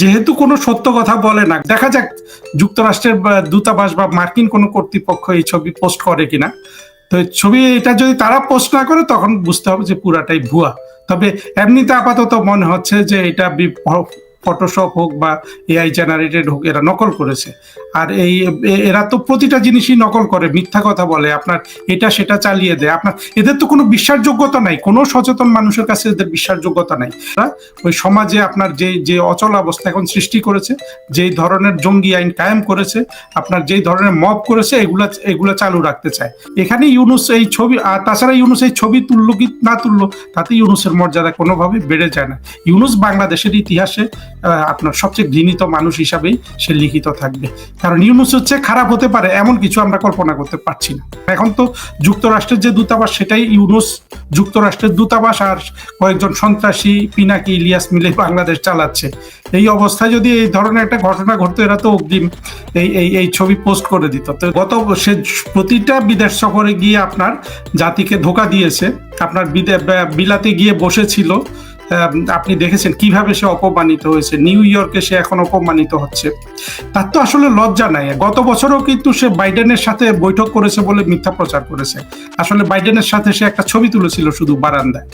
যেহেতু কোনো সত্য কথা বলে না, দেখা যাক যুক্তরাষ্ট্রের দূতাবাস বা মার্কিন কোনো কর্তৃপক্ষ এই ছবি পোস্ট করে কিনা। তো ছবি, এটা যদি তারা পোস্ট না করে, তখন বুঝতে হবে যে পুরাটাই ভুয়া। তবে এমনিতে আপাতত মনে হচ্ছে যে এটা ফটোশপ হোক বা এআই জেনারেটেড হোক, এরা নকল করেছে। আর এই এরা তো প্রতিটা জিনিসই নকল করে, মিথ্যা কথা বলে, আপনার এটা সেটা চালিয়ে দেয়। আপনার, এদের তো কোনো বিশ্বাসযোগ্যতা নাই, কোনো সচেতন মানুষের কাছে এদের বিশ্বাসযোগ্যতা নাই। ওই সমাজে আপনার যে যে অচল অবস্থা এখন সৃষ্টি করেছে, যেই ধরনের জঙ্গি আইন কায়েম করেছে, আপনার যেই ধরনের মব করেছে, এগুলা এগুলা চালু রাখতে চায়। এখানে ইউনুস এই ছবি, আর তাছাড়া ইউনুস এই ছবি তুললো কি না তুললো, তাতে ইউনুসের মর্যাদা কোনোভাবে বেড়ে যায় না। ইউনুস বাংলাদেশের ইতিহাসে আপনার সবচেয়ে ঘৃণিত মানুষ হিসাবেই সে লিখিত থাকবে। কারণ ইউনুস হচ্ছে খারাপ হতে পারে, এমন কিছু আমরা কল্পনা করতে পারছি না। এখন তো যুক্তরাষ্ট্রের যে দূতাবাস, সেটাই ইউনুস, যুক্তরাষ্ট্রের দূতাবাস আর কয়েকজন সন্ত্রাসী, পিনাকি, ইলিয়াস মিলে বাংলাদেশ চালাচ্ছে। এই অবস্থায় যদি এই ধরনের একটা ঘটনা ঘটতো, এরা তো অগ্রিম এই এই এই ছবি পোস্ট করে দিত। তো গত, সে প্রতিটা বিদেশ সফরে গিয়ে আপনার জাতিকে ধোকা দিয়েছে। আপনার বিলাতে গিয়ে বসেছিল। আপনি দেখেছেন কীভাবে সে অপমানিত হয়েছে। নিউ ইয়র্কে সে এখন অপমানিত হচ্ছে। তার তো আসলে লজ্জা নাই। গত বছরও কিন্তু সে বাইডেনের সাথে বৈঠক করেছে বলে মিথ্যা প্রচার করেছে। আসলে বাইডেনের সাথে সে একটা ছবি তুলেছিল শুধু বারান্দায়।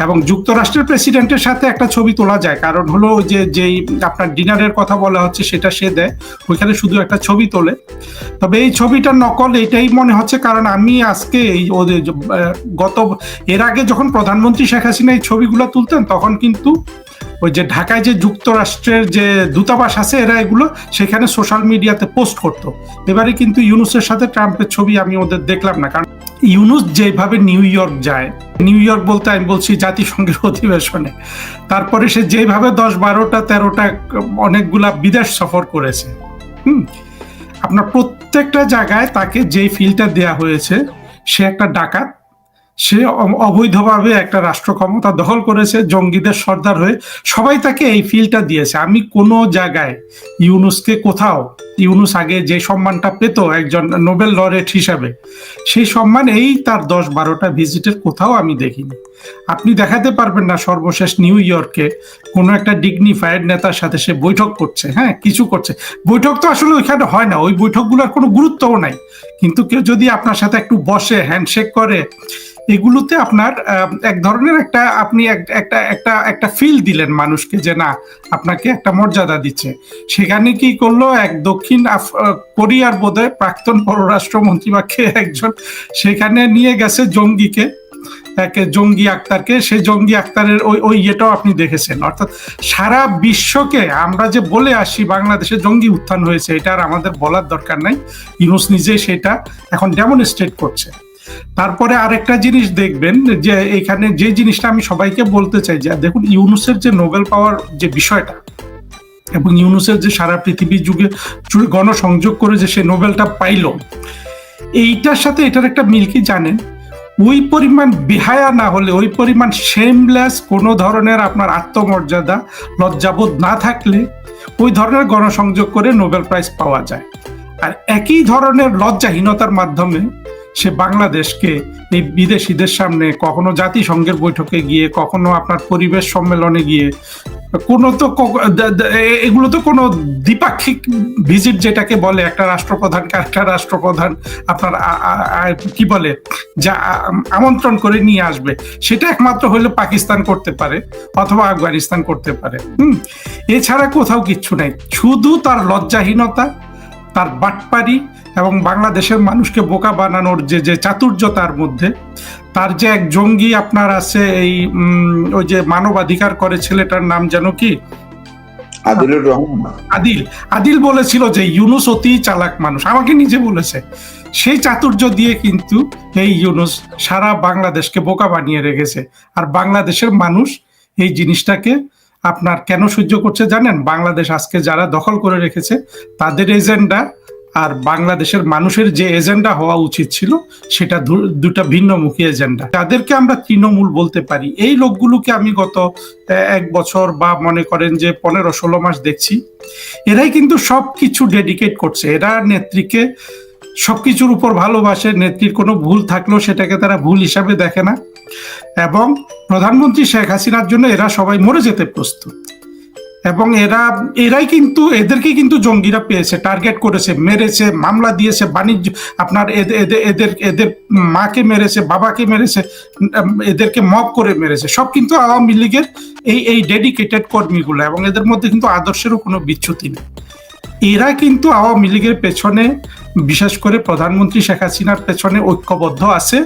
এবং যুক্তরাষ্ট্রের প্রেসিডেন্টের সাথে একটা ছবি তোলা যায়। কারণ হলো যে, যেই আপনার ডিনারের কথা বলা হচ্ছে, সেটা সে দেয়। ওইখানে শুধু একটা ছবি তোলে। তবে এই ছবিটা নকল, এটাই মনে হচ্ছে। কারণ আমি আজকে এই গত, এর আগে যখন প্রধানমন্ত্রী শেখ হাসিনা এই ছবিগুলো তুলতেন, তখন কিন্তু ওই যে ঢাকায় যে যুক্তরাষ্ট্রের যে দূতাবাস আছে, এরা এগুলো সেখানে সোশ্যাল মিডিয়াতে পোস্ট করতো। এবারে কিন্তু ইউনুসের সাথে ট্রাম্পের ছবি আমি ওদের দেখলাম না, কারণ ইউনুস যেভাবে নিউ ইয়র্ক যায়, নিউ ইয়র্ক বলতে আমি বলছি জাতিসংঘের অধিবেশনে, তারপরে সে যেভাবে দশ বারোটা তেরোটা অনেকগুলা বিদেশ সফর করেছে, হুম? আপনার প্রত্যেকটা জায়গায় তাকে যেই ফিল্টার দেয়া হয়েছে, সে একটা ডাকাত সে অবৈধভাবে একটা রাষ্ট্র ক্ষমতা দখল করেছে, জঙ্গিদের সর্দার হয়ে। সবাই তাকে এই ফিলটা দিয়েছে। আমি কোনো জায়গায় ইউনুসকে কোথাও, ইউনুস আগে যে সম্মানটা পেত একজন নোবেল লরেট হিসাবে, সেই সম্মান এই তার দশ বারোটা ভিজিটের কোথাও আমি দেখিনি। আপনি দেখাতে পারবেন না সর্বশেষ নিউ ইয়র্কে কোনো একটা ডিগনিফাইড নেতার সাথে সে বৈঠক করছে হ্যাঁ কিছু করছে। বৈঠক তো আসলে ওইখানে হয় না, ওই বৈঠকগুলোর কোনো গুরুত্বও নাই। কিন্তু কেউ যদি আপনার সাথে একটু বসে, হ্যান্ডশেক করে এগুলোতে আপনার এক ধরনের একটা আপনি এক- একটা একটা একটা ফিল দিলেন মানুষকে যে না, আপনাকে একটা মর্যাদা দিচ্ছে। সেখানে কি করল? এক দক্ষিণ কোরিয়ার বোধহয় প্রাক্তন পররাষ্ট্রমন্ত্রী বা কে একজন, সেখানে নিয়ে গেছে জঙ্গিকে। এক জঙ্গি আক্তারকে সেই জঙ্গি আক্তারের ওই ওই ইয়েটাও আপনি দেখেছেন। অর্থাৎ সারা বিশ্বকে আমরা যে বলে আসি, বাংলাদেশে জঙ্গি উত্থান হয়েছে, এটা আর আমাদের বলার দরকার নাই। ইউনুস নিজে সেটা এখন ডেমনস্ট্রেট করছে। তারপরে আরেকটা জিনিস দেখবেন যে এখানে যে জিনিসটা আমি সবাইকে বলতে চাই, যে দেখুন ইউনুসের যে নোবেল পাওয়ার যে বিষয়টা এবং ইউনুসের যে সারা পৃথিবী যুগে জুড়ে গণসংযোগ করে যে সে নোবেলটা পাইলো, এইটার সাথে এটার একটা মিল কি জানেন? ওই পরিমাণ বেহায়া না হলে, ওই পরিমাণ শেমলেস কোনো ধরনের আপনার আত্মমর্যাদা, লজ্জাবোধ না থাকলে ওই ধরনের গণসংযোগ করে নোবেল প্রাইজ পাওয়া যায়। আর একই ধরনের লজ্জাহীনতার মাধ্যমে সে বাংলাদেশকে এই বিদেশিদের সামনে, কখনো জাতিসংঘের বৈঠকে গিয়ে, কখনো আপনার পরিবেশ সম্মেলনে গিয়ে, কোনো তো এগুলো তো কোনো দ্বিপাক্ষিক ভিজিট যেটাকে বলে, একটা রাষ্ট্রপ্রধান একটা রাষ্ট্রপ্রধান আপনার কি বলে, যা আমন্ত্রণ করে নিয়ে আসবে। সেটা একমাত্র হলে পাকিস্তান করতে পারে, অথবা আফগানিস্তান করতে পারে। হুম, এছাড়া কোথাও কিচ্ছু নাই। শুধু তার লজ্জাহীনতা, তার বাটপারি এবং বাংলাদেশের মানুষকে বোকা বানানোর যে যে চাতুর্য তার মধ্যে তার যে এক জঙ্গি আপনার আছে এই ওই যে মানবাধিকার করে ছেলেটার নাম যেন কি? আদিলুর রহমান। আদিল। আদিল বলেছিল যে ইউনুস অতি চালাক মানুষ। আমাকে নিজে বলেছে। সেই চাতুর্য দিয়ে কিন্তু এই ইউনুস সারা বাংলাদেশকে বোকা বানিয়ে রেখেছে। আর বাংলাদেশের মানুষ এই জিনিসটাকে আপনার কেন সহ্য করছে জানেন? বাংলাদেশ আজকে যারা দখল করে রেখেছে তাদের এজেন্ডা আর বাংলাদেশের মানুষের যে এজেন্ডা হওয়া উচিত ছিল, সেটা দুটা ভিন্নমুখী এজেন্ডা। তাদেরকে আমরা তৃণমূল বলতে পারি, এই লোকগুলোকে আমি গত এক বছর বা মনে করেন যে পনেরো ষোলো মাস দেখছি, এরাই কিন্তু সব কিছু ডেডিকেট করছে। এরা নেত্রীকে সবকিছুর উপর ভালোবাসে, নেত্রীর কোনো ভুল থাকলেও সেটাকে তারা ভুল হিসাবে দেখে না। এবং প্রধানমন্ত্রী শেখ হাসিনার জন্য এরা সবাই মরে যেতে প্রস্তুত। এবং এরা, এরাই কিন্তু, এদেরকে কিন্তু জঙ্গিরা পেয়েছে টার্গেট করেছে, মেরেছে, মামলা দিয়েছে, বাণিজ্য, আপনার এদের এদের এদের মাকে মেরেছে, বাবাকে মেরেছে এদেরকে মব করে মেরেছে। সব কিন্তু আওয়ামী লীগের এই এই ডেডিকেটেড কর্মীগুলো এবং এদের মধ্যে কিন্তু আদর্শেরও কোনো বিচ্যুতি নেই। এরা কিন্তু আওয়ামী লীগের পেছনে বিশেষ করে প্রধানমন্ত্রী শেখ হাসিনার পেছনে ঐক্যবদ্ধ আছে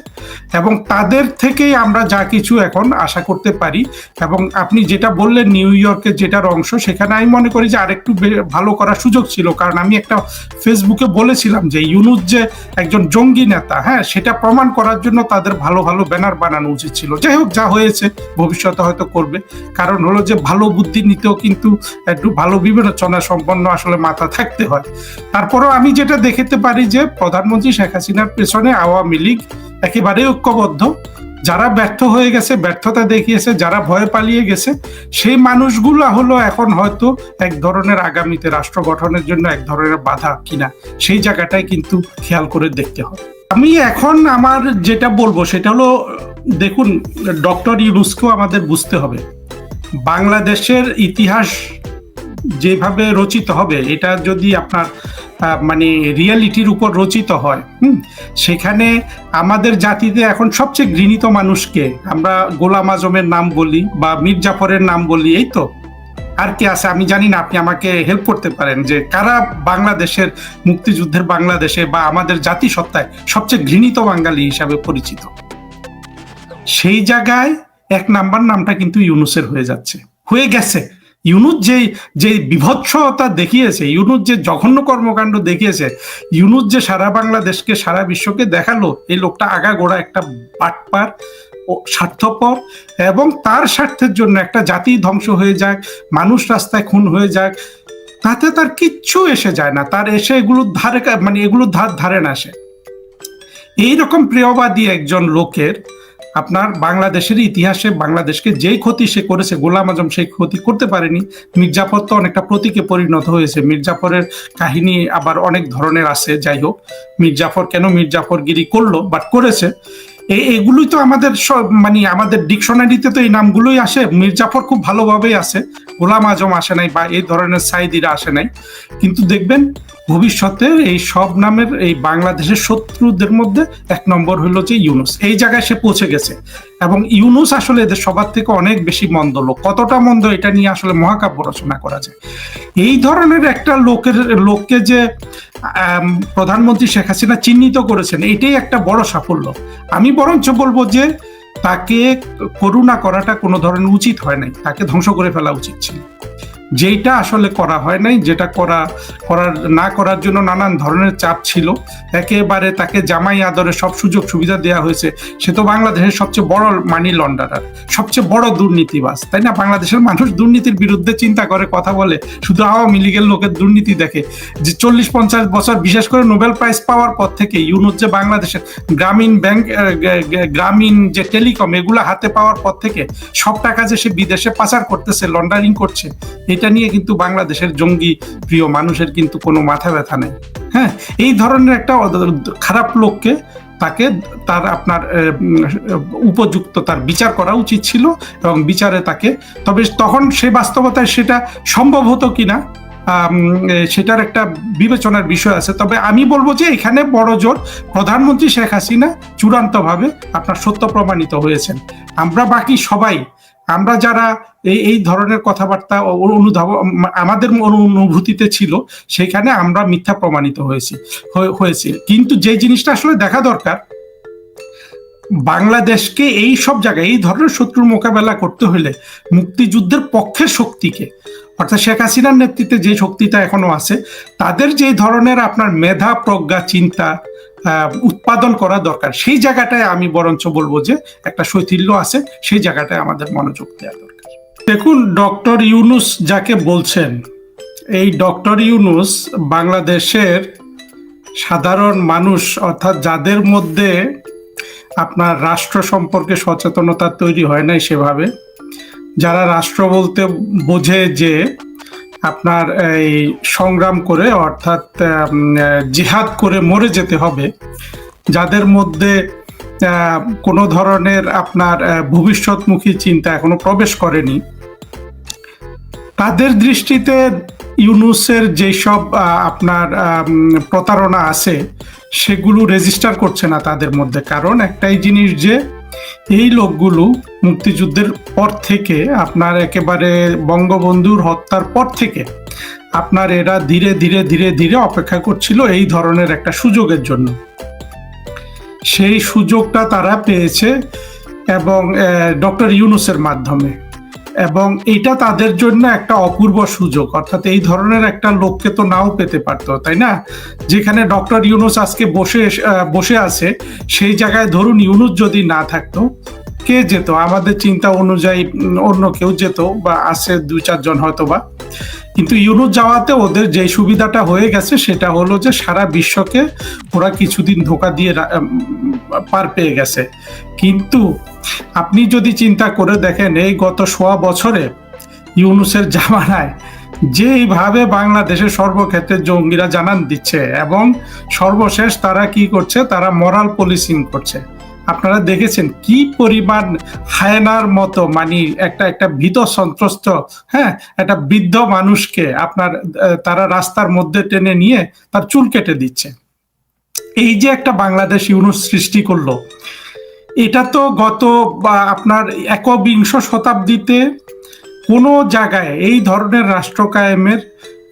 এবং তাদের থেকেই আমরা যা কিছু এখন আশা করতে পারি। এবং আপনি যেটা বললেন নিউ ইয়র্কের যেটার অংশ, সেখানে আমি মনে করি যে আরেকটু ভালো করার সুযোগ ছিল। কারণ আমি একটা ফেসবুকে বলেছিলাম যে ইউনুস যে একজন জঙ্গি নেতা হ্যাঁ সেটা প্রমাণ করার জন্য তাদের ভালো ভালো ব্যানার বানানো উচিত ছিল। যাই হোক, যা হয়েছে, ভবিষ্যতে হয়তো করবে। কারণ হলো যে ভালো বুদ্ধি নিতেও কিন্তু একটু ভালো বিবেচনা সম্পন্ন আসলে মাথা থাকতে হয়। তারপরেও আমি যেটা দেখতে পারি যে প্রধানমন্ত্রী শেখ হাসিনার পেছনে আওয়ামী লীগ একেবারে ঐক্যবদ্ধ। যারা ব্যর্থ হয়ে গেছে, ব্যর্থতা দেখিয়েছে, যারা ভয়ে পালিয়ে গেছে, সেই মানুষগুলো হলো এখন হয়তো এক ধরনের আগামীতে রাষ্ট্র গঠনের জন্য এক ধরনের বাধা কিনা, সেই জায়গাটাই কিন্তু খেয়াল করে দেখতে হবে। আমি এখন আমার যেটা বলব, সেটা হলো, দেখুন, ডক্টর ইউনুসকেও আমাদের বুঝতে হবে। বাংলাদেশের ইতিহাস যেভাবে রচিত হবে, এটা যদি আপনার মানে রিয়ালিটির উপর রচিত হয়, হুম, সেখানে আমাদের জাতিতে এখন সবচেয়ে ঘৃণিত মানুষকে আমরা গোলাম আজমের নাম বলি বা মীর জাফরের নাম বলি, এই তো? আর কে আছে? আমি জানি না, আপনি আমাকে হেল্প করতে পারেন যে কারা বাংলাদেশের মুক্তিযুদ্ধের বাংলাদেশে বা আমাদের জাতিসত্তায় সবচেয়ে ঘৃণিত বাঙালি হিসাবে পরিচিত? সেই জায়গায় এক নাম্বার নামটা কিন্তু ইউনুসের হয়ে যাচ্ছে। হয়ে গেছে। ইউনুস যে যে বিভৎসতা দেখিয়েছে, ইউনুস যে জঘন্য কর্মকাণ্ড দেখিয়েছে, ইউনুস যে সারা বাংলাদেশকে, সারা বিশ্বকে দেখাল, এই লোকটা আগা গোড়া একটা বাটপার স্বার্থপর এবং তার স্বার্থের জন্য একটা জাতি ধ্বংস হয়ে যাক, মানুষ রাস্তায় খুন হয়ে যাক, তাতে তার কিচ্ছু এসে যায় না, তার এসে এগুলোর ধারে মানে এগুলোর ধার ধারে না আসে এইরকম প্রিয়বাদী একজন লোকের আপনার বাংলাদেশের ইতিহাসে বাংলাদেশকে যেই ক্ষতি সে করেছে, গোলাম আজম সেই ক্ষতি করতে পারেনি। মির্জাফর তো অনেকটা প্রতীকে পরিণত হয়েছে। মির্জাফরের কাহিনী আবার অনেক ধরনের আছে, যাই হোক। মির্জাফর কেন মির্জাফরগিরি করল বাট করেছে। এই এগুলোই তো আমাদের সব মানে আমাদের ডিকশনারিতে তো এই নামগুলোই আসে। মির্জাফর খুব ভালোভাবেই আছে। গোলাম আজম আসে নাই বা এই ধরনের সাইদিরা আসে নাই। কিন্তু দেখবেন ভবিষ্যতে এই সব নামের এই বাংলাদেশের শত্রুদের মধ্যে এক নম্বর হলো যে ইউনুস। এই জায়গায় সে পৌঁছে গেছে। এবং ইউনুস আসলে এদের সবার থেকে অনেক বেশি মন্দ লোক। কতটা মন্দ এটা নিয়ে আসলে মহাকাব্য রচনা করা যায়। এই ধরনের একটা লোকের, লোককে যে প্রধানমন্ত্রী শেখ হাসিনা চিহ্নিত করেছেন, এটাই একটা বড় সাফল্য। আমি বরঞ্চ বলব যে, তাকে করুণা করাটা কোনো ধরনের উচিত হয় নাই। তাকে ধ্বংস করে ফেলা উচিত ছিল। যেইটা আসলে করা হয় নাই, যেটা করা, করার, না করার জন্য নানান ধরনের চাপ ছিল। একেবারে তাকে জামাই আদরে সব সুযোগ সুবিধা দেওয়া হয়েছে। সে তো বাংলাদেশের সবচেয়ে বড় মানি লন্ডারার সবচেয়ে বড় দুর্নীতিবাজ, তাই না? বাংলাদেশের মানুষ দুর্নীতির বিরুদ্ধে চিন্তা করে, কথা বলে। শুধু আওয়ামী লীগের লোকের দুর্নীতি দেখে। যে চল্লিশ পঞ্চাশ বছর বিশেষ করে নোবেল প্রাইজ পাওয়ার পর থেকে ইউনুস যে বাংলাদেশের গ্রামীণ ব্যাংক গ্রামীণ যে টেলিকম, এগুলো হাতে পাওয়ার পর থেকে সব টাকা যে সে বিদেশে পাচার করতেছে লন্ডারিং করছে এটা নিয়ে কিন্তু বাংলাদেশের জঙ্গি প্রিয় মানুষের কিন্তু কোনো মাথা ব্যথা নেই। হ্যাঁ এই ধরনের একটা খারাপ লোককে তাকে তার আপনার উপযুক্ত তার বিচার করা উচিত ছিল এবং বিচারে তাকে, তবে তখন সে বাস্তবতায় সেটা সম্ভব হতো কিনা সেটার একটা বিবেচনার বিষয় আছে। তবে আমি বলব যে এখানে বড় জোর প্রধানমন্ত্রী শেখ হাসিনা চূড়ান্তভাবে আপনার সত্য প্রমাণিত হয়েছেন। আমরা বাকি সবাই আমরা যারা এই এই ধরনের কথাবার্তা অনুধাব, আমাদের অনুভূতিতে ছিল সেখানে আমরা মিথ্যা প্রমাণিত হয়েছি, হয়ে- হয়েছে। কিন্তু যে জিনিসটা আসলে দেখা দরকার, বাংলাদেশকে এই সব জায়গায়, এই ধরনের শত্রুর মোকাবেলা করতে হলে মুক্তিযুদ্ধের পক্ষের শক্তিকে, অর্থাৎ শেখ হাসিনার নেতৃত্বে যে শক্তিটা এখনও আছে, তাদের যে ধরনের আপনার মেধা, প্রজ্ঞা, চিন্তা উৎপাদন করা দরকার। সেই জায়গাটায় আমি বরঞ্চ বলব যে একটা শৈথিল্য আছে, সেই জায়গাটায় আমাদের মনোযোগ দেওয়া দরকার। দেখুন, ডক্টর ইউনুস যাকে বলছেন, এই ডক্টর ইউনুস বাংলাদেশের সাধারণ মানুষ, অর্থাৎ যাদের মধ্যে আপনার রাষ্ট্র সম্পর্কে সচেতনতা তৈরি হয় নাই সেভাবে, যারা রাষ্ট্র বলতে বোঝে যে আপনার এই সংগ্রাম করে, অর্থাৎ জিহাদ করে মরে যেতে হবে। যাদের মধ্যে কোনো ধরনের আপনার ভবিষ্যৎমুখী চিন্তা এখনও প্রবেশ করেনি, তাদের দৃষ্টিতে ইউনুসের যেসব আপনার প্রতারণা আছে, সেগুলো রেজিস্টার করছে না তাদের মধ্যে। কারণ একটাই জিনিস যে, এই লোকগুলো মুক্তিযুদ্ধের পর থেকে আপনার একেবারে বঙ্গবন্ধুর হত্যার পর থেকে আপনার এরা ধীরে ধীরে ধীরে ধীরে অপেক্ষা করছিল এই ধরনের একটা সুযোগের জন্য। সেই সুযোগটা তারা পেয়েছে এবং ডক্টর ইউনুসের মাধ্যমে। এবং এটা তাদের জন্য একটা অপূর্ব সুযোগ, অর্থাৎ এই ধরনের একটা লোককে তো নাও পেতে পারতো, তাই না? যেখানে ডক্টর ইউনুস আজকে বসে বসে আছে, সেই জায়গায় ধরুন ইউনুস যদি না থাকতো কে যেত? আমাদের চিন্তা অনুযায়ী অন্য কেউ যেত বা আছে দুই, চারজন হয়তো বা কিন্তু ইউনুস যাওয়াতে ওদের যে সুবিধাটা হয়ে গেছে সেটা হলো যে সারা বিশ্বকে ওরা কিছুদিন ধোকা দিয়ে পার পেয়ে গেছে। কিন্তু আপনি যদি চিন্তা করে দেখেন, এই গত সোয়া বছরে ইউনুসের জামানায় যেইভাবে বাংলাদেশের সর্বক্ষেত্রে জঙ্গিরা জানান দিচ্ছে এবং সর্বশেষ তারা কি করছে? তারা মরাল পলিসিং করছে। আপনারা দেখেছেন কি পরিমাণ হায়নার মতো মানে একটা একটা ভীত সন্ত্রস্ত হ্যাঁ একটা বৃদ্ধ মানুষকে আপনার তারা রাস্তার মধ্যে টেনে নিয়ে তার চুল কেটে দিচ্ছে। এই যে একটা বাংলাদেশ ইউনুস সৃষ্টি করল, এটা তো গত আপনার একবিংশ শতাব্দীতে কোনো জায়গায় এই ধরনের রাষ্ট্র কায়েমের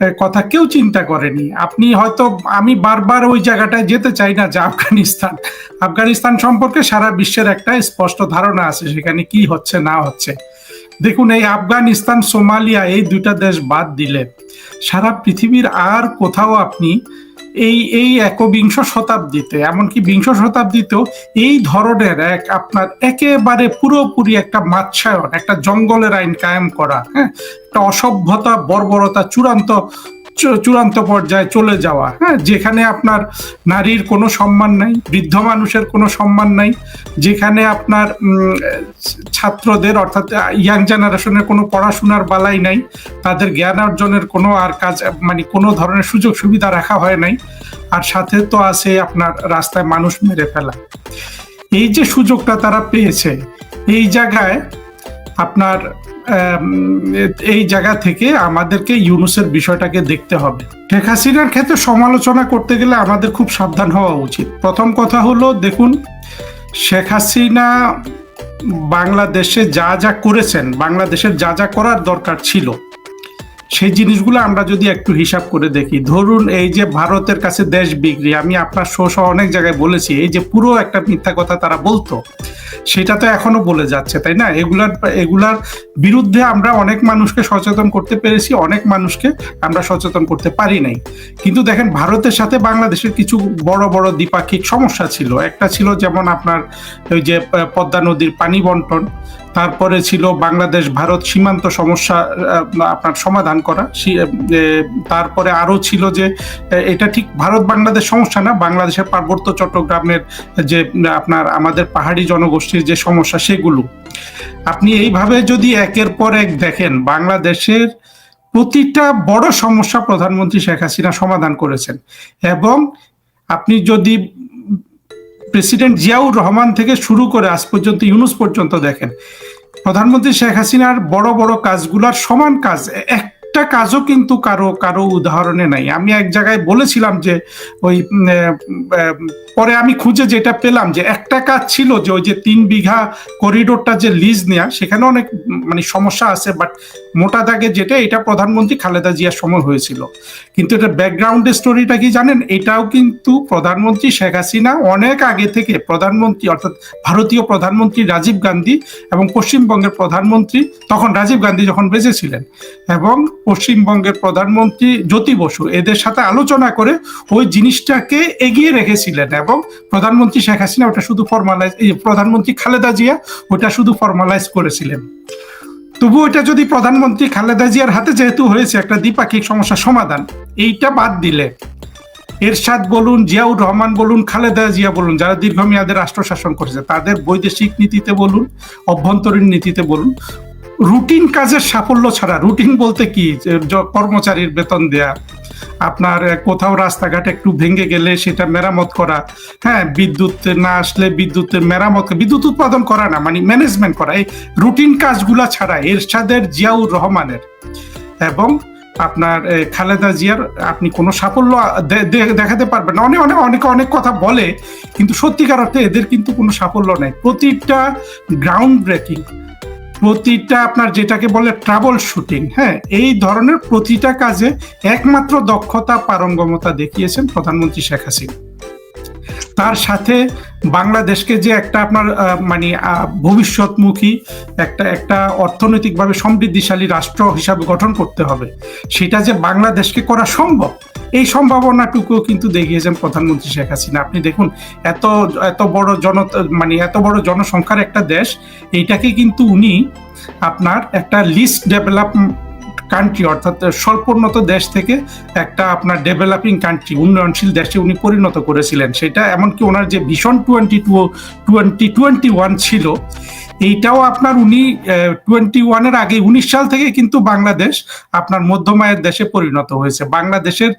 কথা কেউ চিন্তা করেনি। আপনি হয়তো, আমি বারবার ওই জায়গাটায় যেতে চাই না যে আফগানিস্তান। আফগানিস্তান সম্পর্কে সারা বিশ্বের একটা স্পষ্ট ধারণা আছে, সেখানে কি হচ্ছে, না হচ্ছে। দেখুন, এই আফগানিস্তান, সোমালিয়া, এই দুটা দেশ বাদ দিলে সারা পৃথিবীর আর কোথাও আপনি এই এই একবিংশ শতাব্দীতে, এমনকি বিংশ শতাব্দীতেও এই ধরনের এক আপনার একেবারে পুরোপুরি একটা মাৎসায়ন একটা জঙ্গলের আইন কায়েম করা হ্যাঁ? একটা অসভ্যতা, বর্বরতা, চূড়ান্ত চূড়ান্ত পর্যায়ে চলে যাওয়া। হ্যাঁ যেখানে আপনার নারীর কোনো সম্মান নাই, বৃদ্ধ মানুষের কোনো সম্মান নাই, যেখানে আপনার ছাত্রদের অর্থাৎ ইয়াং জেনারেশনের কোনো পড়াশোনার বালাই নাই, তাদের জ্ঞান অর্জনের কোনো আর কাজ মানে কোনো ধরনের সুযোগ সুবিধা রাখা হয় নাই, আর সাথে তো আছে আপনার রাস্তায় মানুষ মেরে ফেলা। এই যে সুযোগটা তারা পেয়েছে, এই জায়গায় আপনার এই জায়গা থেকে আমাদেরকে ইউনুসের বিষয়টাকে দেখতে হবে। শেখ হাসিনার ক্ষেত্রে সমালোচনা করতে গেলে আমাদের খুব সাবধান হওয়া উচিত। প্রথম কথা হলো, দেখুন, শেখ হাসিনা বাংলাদেশে যা যা করেছেন, বাংলাদেশের যা যা করার দরকার ছিল, সেই জিনিসগুলো আমরা যদি একটু হিসাব করে দেখি। ধরুন, এই যে ভারতের কাছে দেশ বিক্রি, আমি আপনার শো সহ অনেক জায়গায় বলেছি, এই যে পুরো একটা মিথ্যা কথা তারা বলতো সেটা তো এখনও বলে যাচ্ছে, তাই না? এগুলার এগুলার বিরুদ্ধে আমরা অনেক মানুষকে সচেতন করতে পেরেছি, অনেক মানুষকে আমরা সচেতন করতে পারি নাই। কিন্তু দেখেন, ভারতের সাথে বাংলাদেশের কিছু বড় বড় দ্বিপাক্ষিক সমস্যা ছিল। একটা ছিল যেমন আপনার ওই যে পদ্মা নদীর পানি বন্টন তারপরে ছিল বাংলাদেশ ভারত সীমান্ত সমস্যা আপনার সমাধান করা। তারপরে আরও ছিল যে এটা ঠিক ভারত বাংলাদেশ সমস্যা না, বাংলাদেশের পার্বত্য চট্টগ্রামের যে, আপনার আমাদের পাহাড়ি জনগোষ্ঠীর যে সমস্যা সেগুলো। আপনি এইভাবে যদি একের পর এক দেখেন, বাংলাদেশের প্রতিটা বড় সমস্যা প্রধানমন্ত্রী শেখ হাসিনা সমাধান করেছেন। এবং আপনি যদি প্রেসিডেন্ট জিয়াউর রহমান থেকে শুরু করে আজ পর্যন্ত ইউনুস পর্যন্ত দেখেন। প্রধানমন্ত্রী শেখ হাসিনার বড় বড় কাজগুলার সমান কাজ একটা কাজও কিন্তু কারও কারও উদাহরণে নাই। আমি এক জায়গায় বলেছিলাম যে ওই পরে আমি খুঁজে যেটা পেলাম যে একটা কাজ ছিল যে ওই যে তিন বিঘা করিডোরটা যে লিজ নেয়া সেখানে অনেক মানে সমস্যা আছে, বাট মোটা দাগে যেটা, এটা প্রধানমন্ত্রী খালেদা জিয়ার সময় হয়েছিল। কিন্তু এটা ব্যাকগ্রাউন্ডের স্টোরিটা কি জানেন? এটাও কিন্তু প্রধানমন্ত্রী শেখ হাসিনা অনেক আগে থেকে প্রধানমন্ত্রী, অর্থাৎ ভারতীয় প্রধানমন্ত্রী রাজীব গান্ধী এবং পশ্চিমবঙ্গের প্রধানমন্ত্রী, তখন রাজীব গান্ধী যখন বেঁচে ছিলেন এবং পশ্চিমবঙ্গের প্রধানমন্ত্রী জ্যোতি বসু এদের সাথে আলোচনা করে ওই জিনিসটাকে এগিয়ে রেখেছিলেন এবং প্রধানমন্ত্রী শেখ হাসিনা ওটা শুধু ফর্মালাইজ প্রধানমন্ত্রী খালেদা জিয়া ওটা শুধু ফর্মালাইজ করেছিলেন। তবু এটা যদি প্রধানমন্ত্রী খালেদা জিয়ার হাতে যেহেতু হয়েছে একটা দ্বিপাক্ষিক সমস্যা সমাধান, এইটা বাদ দিলে এরশাদ বলুন, জিয়াউর রহমান বলুন, খালেদা জিয়া বলুন, যারা দীর্ঘমেয়াদে রাষ্ট্র শাসন করেছে, তাদের বৈদেশিক নীতিতে বলুন, অভ্যন্তরীণ নীতিতে বলুন রুটিন কাজের সাফল্য ছাড়া, রুটিন বলতে কি? কর্মচারীর বেতন দেয়া, আপনার কোথাও রাস্তাঘাট একটু ভেঙে গেলে সেটা মেরামত করা হ্যাঁ বিদ্যুৎ না আসলে বিদ্যুতের মেরামত, বিদ্যুৎ উৎপাদন করা না মানে ম্যানেজমেন্ট করা, এই রুটিন কাজগুলা ছাড়া এরশাদের জিয়াউর রহমানের এবং আপনার খালেদা জিয়ার আপনি কোনো সাফল্য দেখাতে পারবেন অনেক অনেক অনেক অনেক কথা বলে, কিন্তু সত্যিকার অর্থে এদের কিন্তু কোনো সাফল্য নেই। প্রতিটা গ্রাউন্ড ব্রেকিং প্রতিটা আপনার যেটাকে বলে ট্রাবল শুটিং হ্যাঁ এই ধরনের প্রতিটা কাজে একমাত্র দক্ষতা, পারঙ্গমতা দেখিয়েছেন প্রধানমন্ত্রী শেখ হাসিনা। তার সাথে বাংলাদেশকে যে একটা আপনার মানে ভবিষ্যৎমুখী একটা একটা অর্থনৈতিকভাবে সমৃদ্ধিশালী রাষ্ট্র হিসাবে গঠন করতে হবে, সেটা যে বাংলাদেশকে করা সম্ভব এই সম্ভাবনাটুকুও কিন্তু দেখিয়েছেন প্রধানমন্ত্রী শেখ হাসিনা। আপনি দেখুন, এত এত বড় জন মানে এত বড় জনসংখ্যার একটা দেশ, এইটাকে কিন্তু উনি আপনার একটা লিস্ট ডেভেলপ কান্ট্রি অর্থাৎ স্বল্পোন্নত দেশ থেকে একটা আপনার ডেভেলপিং কান্ট্রি উন্নয়নশীল দেশে উনি পরিণত করেছিলেন। সেটা এমনকি ওনার যে vision twenty two twenty twenty one ছিল, এইটাও আপনার উনি টোয়েন্টি ওয়ানের আগে, উনিশ সাল থেকে কিন্তু বাংলাদেশ আপনার মধ্যমায়ের দেশে পরিণত হয়েছে। বাংলাদেশের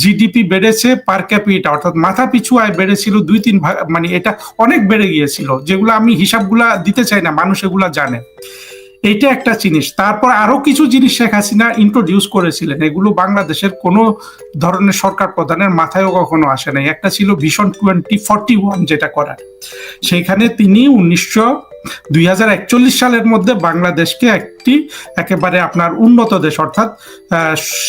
জিডিপি বেড়েছে পার ক্যাপিটা অর্থাৎ মাথা পিছু আয় বেড়েছিল দুই তিন মানে এটা অনেক বেড়ে গিয়েছিল, যেগুলো আমি হিসাবগুলা দিতে চাই না, মানুষ এগুলা জানে। এইটা একটা জিনিস। তারপর আরও কিছু জিনিস শেখ হাসিনা ইন্ট্রোডিউস করেছিলেন। এগুলো বাংলাদেশের কোনো ধরনের সরকার প্রধানের মাথায়ও কখনো আসে নাই। একটা ছিল ভীষণ টোয়েন্টি ফর্টি ওয়ান যেটা করার। সেইখানে তিনি উনিশশো দুই সালের মধ্যে বাংলাদেশকে একটি একেবারে আপনার উন্নত দেশ অর্থাৎ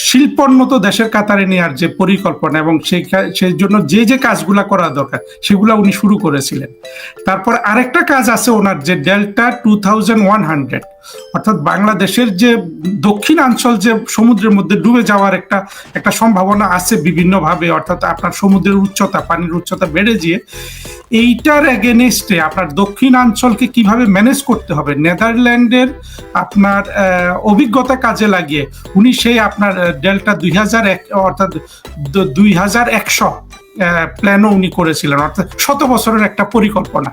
শিল্পোন্নত দেশের কাতারে নেওয়ার যে পরিকল্পনা এবং সেই সেই জন্য যে যে কাজগুলা করা দরকার, সেগুলো উনি শুরু করেছিলেন। তারপর আরেকটা কাজ আছে ওনার, যে delta two thousand one hundred অর্থাৎ বাংলাদেশের যে দক্ষিণাঞ্চল যে সমুদ্রের মধ্যে ডুবে যাওয়ার একটা একটা সম্ভাবনা আছে বিভিন্নভাবে, অর্থাৎ আপনার সমুদ্রের উচ্চতা, পানির উচ্চতা বেড়ে গিয়ে, এইটার এগেনস্টে আপনার দক্ষিণাঞ্চলকে কীভাবে ম্যানেজ করতে হবে? নেদারল্যান্ডের আপনার অভিজ্ঞতা কাজে লাগিয়ে, উনি সেই আপনার ডেল্টা দুই হাজার এক, অর্থাৎ দুই হাজার একশো প্ল্যানও উনি করেছিলেন, অর্থাৎ শত বছরের একটা পরিকল্পনা।